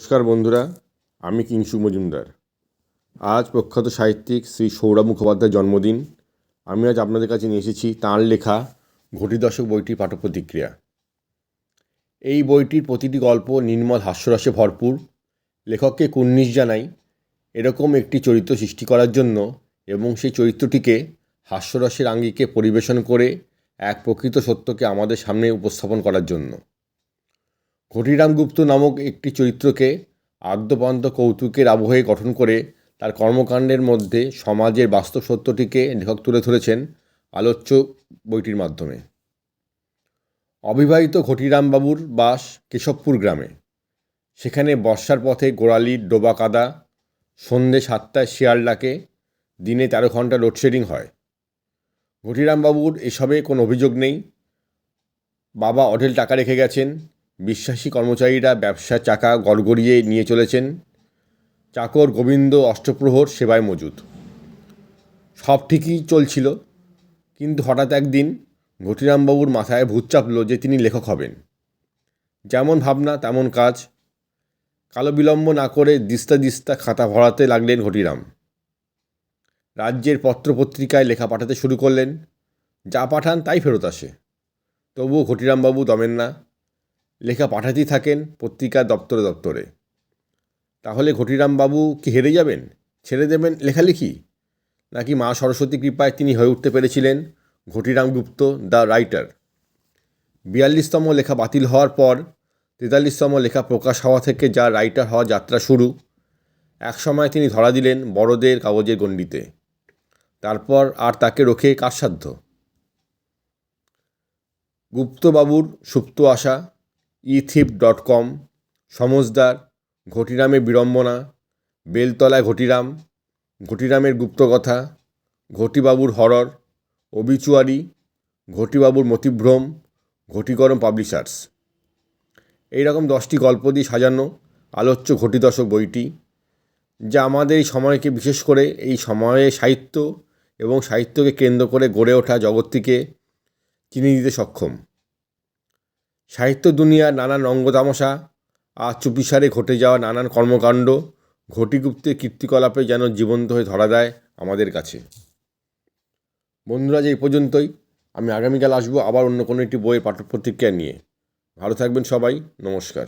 নমস্কার বন্ধুরা, আমি কিংসু মজুমদার। আজ প্রখ্যাত সাহিত্যিক শ্রী সৌরভ মুখোপাধ্যায়ের জন্মদিন। আমি আজ আপনাদের কাছে নিয়ে এসেছি তাঁর লেখা ঘটি দশক বইটির পাঠ প্রতিক্রিয়া এই বইটির প্রতিটি গল্প নির্মল হাস্যরসে ভরপুর। লেখককে কুর্নিশ জানাই, এরকম একটি চরিত্র সৃষ্টি করার জন্য এবং সেই চরিত্রটিকে হাস্যরসের আঙ্গিকে পরিবেশন করে এক প্রকৃত সত্যকে আমাদের সামনে উপস্থাপন করার জন্য। ঘটিরাম গুপ্ত নামক একটি চরিত্রকে আদ্যপান্ত কৌতুকের আবহে গঠন করে তার কর্মকাণ্ডের মধ্যে সমাজের বাস্তব সত্যটিকে লেখক তুলে ধরেছেন আলোচ্য বইটির মাধ্যমে। অবিবাহিত ঘটিরাম বাবুর বাস কেশবপুর গ্রামে। সেখানে বর্ষার পথে গোড়ালির ডোবা কাদা, সন্ধে সাতটায় শিয়াল ডাকে, দিনে তেরো ঘণ্টা লোডশেডিং হয়। ঘটিরামবাবুর এসবে কোনো অভিযোগ নেই। বাবা অঢেল টাকা রেখে গেছেন বিশ্বাসী কর্মচারীরা ব্যবসার চাকা গড়গড়িয়ে নিয়ে চলেছেন। চাকর গোবিন্দ অষ্টপ্রহর সেবায় মজুদ সব ঠিকই চলছিল, কিন্তু হঠাৎ একদিন ঘটিরামবাবুর মাথায় ভূত চাপল যে তিনি লেখক হবেন। যেমন ভাবনা, তেমন কাজ। কালো বিলম্ব না করে দিস্তা দিস্তা খাতা ভরাতে লাগলেন ঘটিরাম। রাজ্যের পত্রপত্রিকায় লেখা পাঠাতে শুরু করলেন। যা পাঠান তাই ফেরত আসে। তবুও ঘটিরামবাবু দমেন না। লেখা পাঠাতেই থাকেন পত্রিকা দপ্তরে দপ্তরে। তাহলে ঘটিরামবাবু কি হেরে যাবেন? ছেড়ে দেবেন লেখালেখি? নাকি মা সরস্বতী কৃপায় তিনি হয়ে উঠতে পেরেছিলেন? Ghatiram Gupta, the writer. বিয়াল্লিশতম লেখা বাতিল হওয়ার পর, তেতাল্লিশতম লেখা প্রকাশ হওয়া থেকে যা রাইটার হওয়া যাত্রা শুরু একসময় তিনি ধরা দিলেন বড়দের কাগজের গণ্ডিতে। তারপর আর তাকে রোখে কার সাধ্য? গুপ্তবাবুর সুপ্ত আশা ইথিপ ডট কম সমজদার ঘটিরামের বিড়ম্বনা, বেলতলায় ঘটিরাম, ঘটিরামের গুপ্তকথা, ঘটিবাবুর হরর অবিচুয়ারি ঘটিবাবুর মতিভ্রম, ঘটিকরম পাবলিশার্স এই রকম দশটি গল্প দিয়ে সাজানো আলোচ্য ঘটি দশক বইটি, যা আমাদের এই সময়কে বিশেষ করে এই সময়ে সাহিত্য এবং সাহিত্যকে কেন্দ্র করে গড়ে ওঠা জগৎটিকে চিনে দিতে সক্ষম। সাহিত্য দুনিয়ার নানান অঙ্গ তামাশা আর চুপিসারে ঘটে যাওয়া নানান কর্মকাণ্ড, ঘটিগুপ্তের কীর্তিকলাপে যেন জীবন্ত হয়ে ধরা দেয় আমাদের কাছে। বন্ধুরা যে এই পর্যন্তই। আমি আগামীকাল আসব আবার অন্য কোনো একটি বইয়ের পাঠক প্রতিক্রিয়া নিয়ে। ভালো থাকবেন সবাই। নমস্কার।